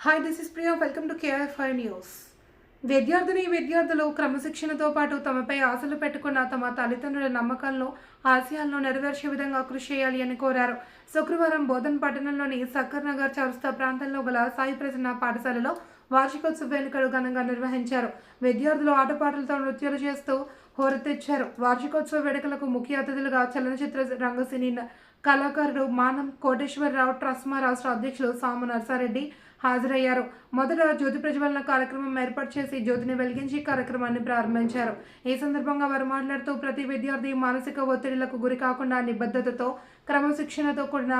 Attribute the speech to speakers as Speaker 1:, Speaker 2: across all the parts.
Speaker 1: Hi this is Priya welcome to KFI news విద్యార్థిని విద్యార్థులు క్రమశిక్షణతో పాటు తమపై ఆశలు పెట్టుకున్న తమ తల్లిదండ్రుల నమ్మకాలను ఆశయాలను నెరవేర్చే విధంగా కృషి చేయాలి అని కోరారు. శుక్రవారం బోధన్ పట్టణంలోని సక్కర్ నగర్ చౌరస్తా ప్రాంతంలో గల సాయి ప్రసన్న పాఠశాలలో వార్షికోత్సవ వేడుకలు ఘనంగా నిర్వహించారు. విద్యార్థులు ఆటపాటలతో నృత్యాలు చేస్తూ హోరెత్తిచ్చారు. వార్షికోత్సవ వేడుకలకు ముఖ్య అతిథులుగా చలనచిత్ర రంగసినీ కళాకారుడు మానం కోటేశ్వరరావు ట్రస్మా రాష్ట్ర అధ్యక్షులు సాము నర్సారెడ్డి హాజరయ్యారు. మొదట జ్యోతి ప్రజ్వలన కార్యక్రమం ఏర్పాటు చేసి జ్యోతిని వెలిగించి కార్యక్రమాన్ని ప్రారంభించారు. ఈ సందర్భంగా వారు మాట్లాడుతూ ప్రతి విద్యార్థి మానసిక ఒత్తిడిలకు గురి కాకుండా నిబద్ధతతో క్రమశిక్షణతో కూడిన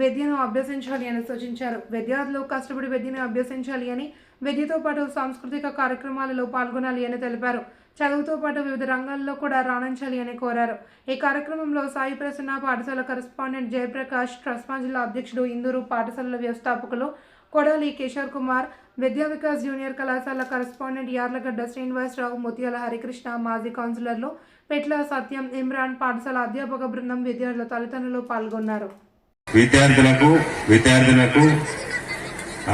Speaker 1: విద్యను అభ్యసించాలి అని సూచించారు. విద్యార్థులు కష్టపడి విద్యను అభ్యసించాలి అని విద్యతో పాటు సాంస్కృతిక కార్యక్రమాలలో పాల్గొనాలి అని తెలిపారు. చదువుతో పాటు వివిధ రంగాల్లో కూడా రాణించాలి అని కోరారు. ఈ కార్యక్రమంలో సాయి ప్రసన్న పాఠశాల కరెస్పాండెంట్ జయప్రకాష్ ట్రస్మా జిల్లా అధ్యక్షుడు ఇందూరు పాఠశాలల వ్యవస్థాపకులు కొడాలి కిషోర్ కుమార్ విద్యా వికాస్ జూనియర్ కళాశాల కరస్పాండెంట్ యార్లగడ్డ శ్రీనివాసరావు ముత్యాల హరికృష్ణ మాజీ కౌన్సిలర్లు పెట్ల సత్యం ఇమ్రాన్ పాఠశాల అధ్యాపక బృందం విద్యార్థుల తల్లిదండ్రులు పాల్గొన్నారు.
Speaker 2: విద్యార్థులకు విద్యార్థులకు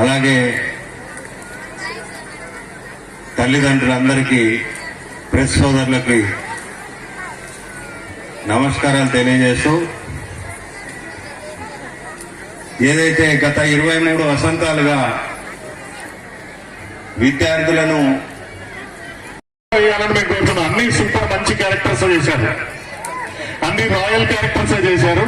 Speaker 2: అలాగే తల్లిదండ్రులందరికీ ప్రెస్ సోదరులకి నమస్కారాలు తెలియజేస్తూ ఏదైతే గత ఇరవై మూడు వసంతాలుగా విద్యార్థులను
Speaker 3: అన్ని సూపర్ మంచి క్యారెక్టర్స్ చేశారు. అన్ని రాయల్ క్యారెక్టర్స్ చేశారు.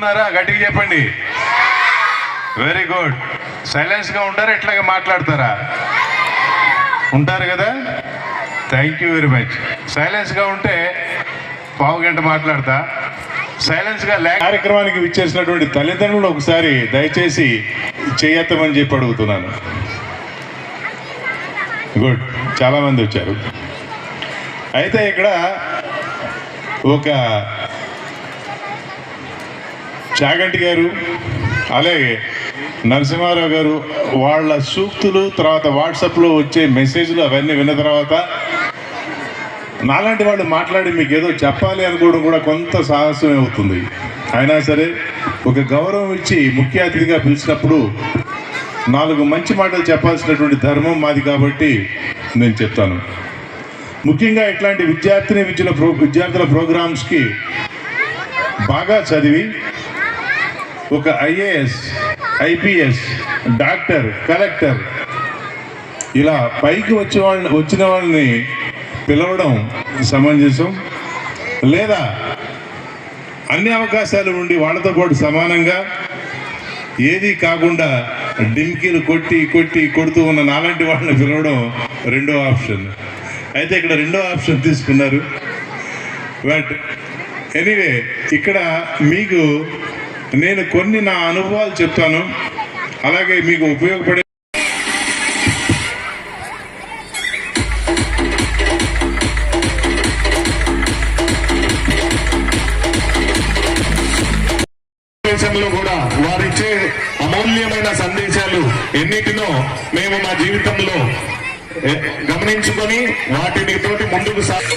Speaker 3: ఉన్నారా గట్టిగా చెప్పండి. వెరీ గుడ్ సైలెన్స్గా ఉంటారా? ఎట్లాగా మాట్లాడతారా? ఉంటారు కదా? థ్యాంక్ యూ వెరీ మచ్ సైలెన్స్గా ఉంటే పావు గంట మాట్లాడతా. సైలెన్స్గా కార్యక్రమానికి విచ్చేసినటువంటి తల్లిదండ్రులు ఒకసారి దయచేసి చేయత్తమని చెప్పి అడుగుతున్నాను. గుడ్ చాలా మంది వచ్చారు. అయితే ఇక్కడ ఒక చాగంటి గారు అలాగే నరసింహారావు గారు వాళ్ళ సూక్తులు తర్వాత వాట్సాప్లో వచ్చే మెసేజ్లు అవన్నీ విన్న తర్వాత నాలాంటి వాళ్ళు మాట్లాడి మీకు ఏదో చెప్పాలి అనుకోవడం కూడా కొంత సాహసమే అవుతుంది. అయినా సరే ఒక గౌరవం ఇచ్చి ముఖ్య అతిథిగా పిలిచినప్పుడు నాలుగు మంచి మాటలు చెప్పాల్సినటువంటి ధర్మం మాది కాబట్టి నేను చెప్తాను. ముఖ్యంగా ఇట్లాంటి విద్యార్థిని విద్యుల ప్రో విద్యార్థుల ప్రోగ్రామ్స్కి బాగా చదివి ఒక ఐఏఎస్ ఐపీఎస్ డాక్టర్ కలెక్టర్ ఇలా పైకి వచ్చే వాళ్ళని వచ్చిన వాళ్ళని పిలవడం సమంజసం. లేదా అన్ని అవకాశాలు ఉండి వాళ్ళతో పాటు సమానంగా ఏది కాకుండా డింకీలు కొట్టి కొట్టి కొడుతూ ఉన్న నాలాంటి వాళ్ళని పిలవడం రెండో ఆప్షన్. అయితే ఇక్కడ రెండో ఆప్షన్ తీసుకున్నారు. బట్ ఎనీవే ఇక్కడ మీకు నేను కొన్ని నా అనుభవాలు చెప్తాను. అలాగే మీకు ఉపయోగపడే దేశంలో కూడా వారిచ్చే అమూల్యమైన సందేశాలు ఎన్నిటినో మేము మా జీవితంలో గమనించుకొని వాటిని తోటి ముందుకు
Speaker 4: సాగు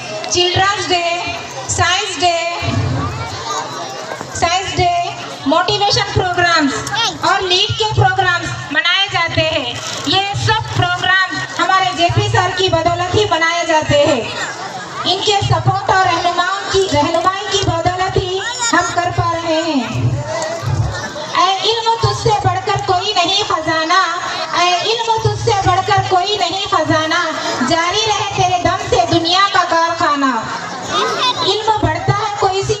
Speaker 4: children's day science day science day motivation programs और लीड के प्रोग्राम्स मनाए जाते हैं। ये सब प्रोग्राम हमारे जेपी सर की बदौलत ही बनाए जाते हैं। इनके सपोर्ट और रहनुमाओं की, रहनुमाई की बदौलत ही हम कर पा रहे हैं। इल्म तुझसे बढ़कर कोई नहीं खजाना इल्म तुझसे बढ़कर कोई नहीं खजाना। जारी